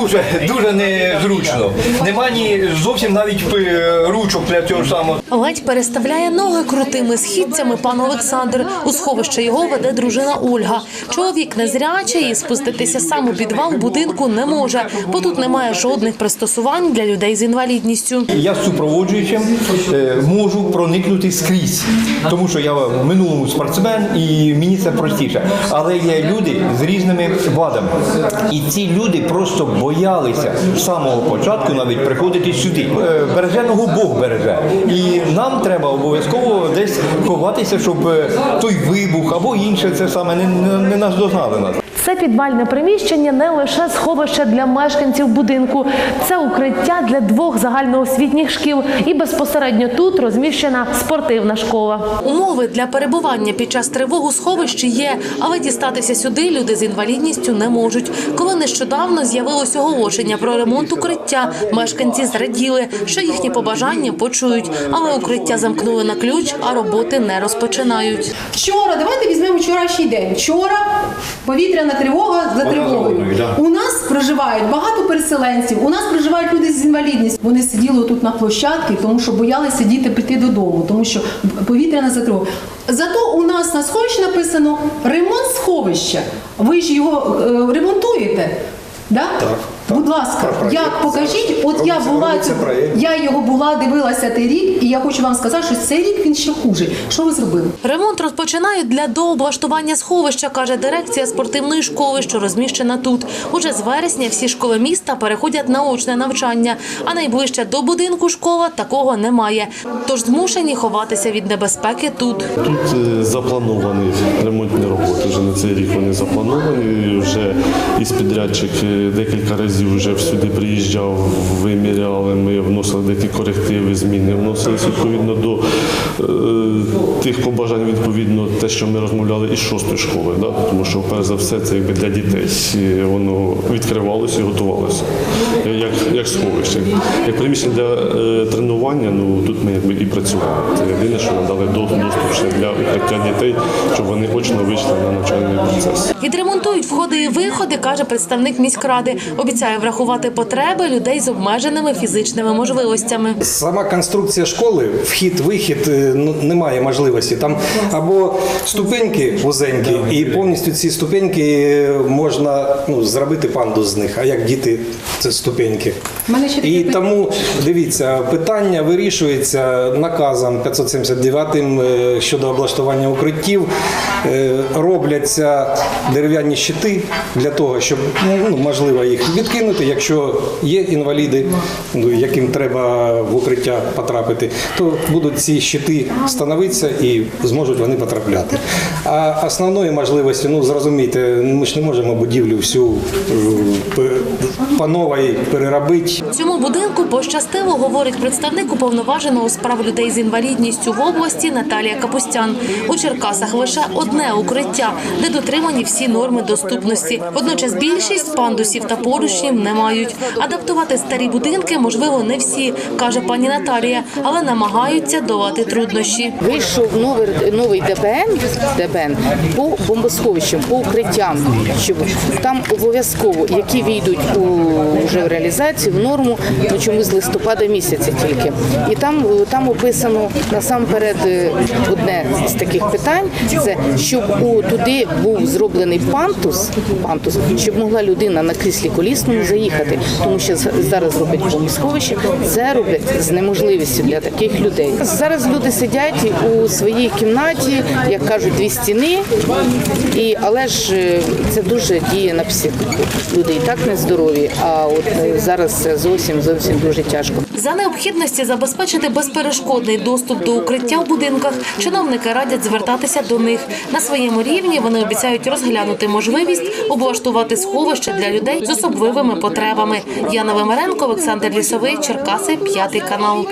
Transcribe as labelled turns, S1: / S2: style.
S1: дуже дуже незручно. Нема ні зовсім навіть е, ручок для цього самого.
S2: Ледь переставляє ноги крутими східцями пан Олександр. У сховище його веде дружина Ольга. Чоловік незрячий і спуститися сам у підвал будинку не може, бо тут немає жодних пристосувань для людей з інвалідністю.
S1: Я з супроводжуючим е, можу проникнути скрізь, тому що я в минулому спортсмен і мені це простіше. Але є люди з різними вадами. І ці люди просто боялися з самого початку навіть приходити сюди. Е, Береженого Бог береже. І нам треба обов'язково десь ховатися, щоб е, той вибух або інше це саме не, не, не нас дознали нас.
S2: Підвальне приміщення не лише сховище для мешканців будинку, це укриття для двох загальноосвітніх шкіл. І безпосередньо тут розміщена спортивна школа. Умови для перебування під час тривог у сховищі є, але дістатися сюди люди з інвалідністю не можуть. Коли нещодавно з'явилось оголошення про ремонт укриття, мешканці зраділи, що їхні побажання почують, але укриття замкнули на ключ, а роботи не розпочинають.
S3: Вчора, давайте візьмемо вчорашній день. Вчора повітряна тривога за тривогою. У нас проживають багато переселенців, у нас проживають люди з інвалідністю. Вони сиділи тут на площадці, тому що боялися діти піти додому, тому що повітряна за тривога. Зато у нас на сховищі написано ремонт сховища. Ви ж його е, ремонтуєте. Да?
S4: Так,
S3: Будь ласка,
S4: проєкт.
S3: як покажіть, от я була я його була, дивилася той рік, і я хочу вам сказати, що цей рік він ще хуже. Що ви зробили?
S2: Ремонт розпочинають для дооблаштування сховища, каже дирекція спортивної школи, що розміщена тут. Уже з вересня всі школи міста переходять на очне навчання, а найближче до будинку школа такого немає. Тож змушені ховатися від небезпеки тут.
S5: Тут е, заплановані ремонтні роботи. Вже на цей рік вони заплановані. Вже із підрядчик е, декілька разів вже сюди приїжджав, виміряли. Ми вносили деякі корективи, зміни. Вносилися відповідно до е, тих побажань, відповідно те, що ми розмовляли із шостої школи. Да? Тому що перш за все це якби для дітей. Воно відкривалося і готувалося. Як, як сховище. Як приміщення для е, тренування, ну тут ми якби і працювали. Це єдине, що надали доступ ще для укриття дітей, щоб вони очно вийшли на навчальний процес.
S2: Відремонтують входи і виходи, каже представник міськради. Обіцяє врахувати потреби людей з обмеженими фізичними можливостями.
S4: Сама конструкція школи, вхід-вихід, е, ну, немає можливості. Там або ступеньки вузенькі, і повністю ці ступеньки е, можна ну, зробити панду з них. А як діти це ступеньки? І тому дивіться, питання вирішується наказом 579 е, щодо облаштування укриттів. Робляться дерев'яні щити для того, щоб ну, можливо їх відкинути. Якщо є інваліди, ну, яким треба в укриття потрапити, то будуть ці щити становитися і зможуть вони потрапляти. А основної можливості, ну зрозумійте, ми ж не можемо будівлю всю е, новій переробити.
S2: Цьому будинку пощастило, говорить представник уповноваженого з прав людей з інвалідністю в області Наталія Капустян. У Черкасах лише одне укриття, де дотримані всі норми доступності. Водночас більшість пандусів та поручнів не мають. Адаптувати старі будинки можливо не всі, каже пані Наталія, але намагаються долати труднощі.
S6: Вийшов новий, новий ДБН, ДБН по бомбосховищам, по укриттям, щоб там обов'язково, які війдуть у вже в реалізацію, в норму, ну чомусь з листопада місяця тільки. І там, там описано насамперед е, одне з таких питань, це щоб у туди був зроблений пантус, пантус, щоб могла людина на кріслі колісному заїхати, тому що зараз роблять бомбосховище, це роблять з неможливістю для таких людей. Зараз люди сидять у своїй кімнаті, як кажуть, дві стіни, і але ж е, це дуже діє на психіку. Люди і так нездорові, а от е, зараз це зовсім зовсім дуже тяжко.
S2: За необхідності забезпечити безперешкодний доступ до укриття в будинках, чиновники радять звертатися до них. На своєму рівні вони обіцяють розглянути можливість облаштувати сховище для людей з особливими потребами. Яна Вимаренко, Олександр Лісовий, Черкаси, п'ятий канал.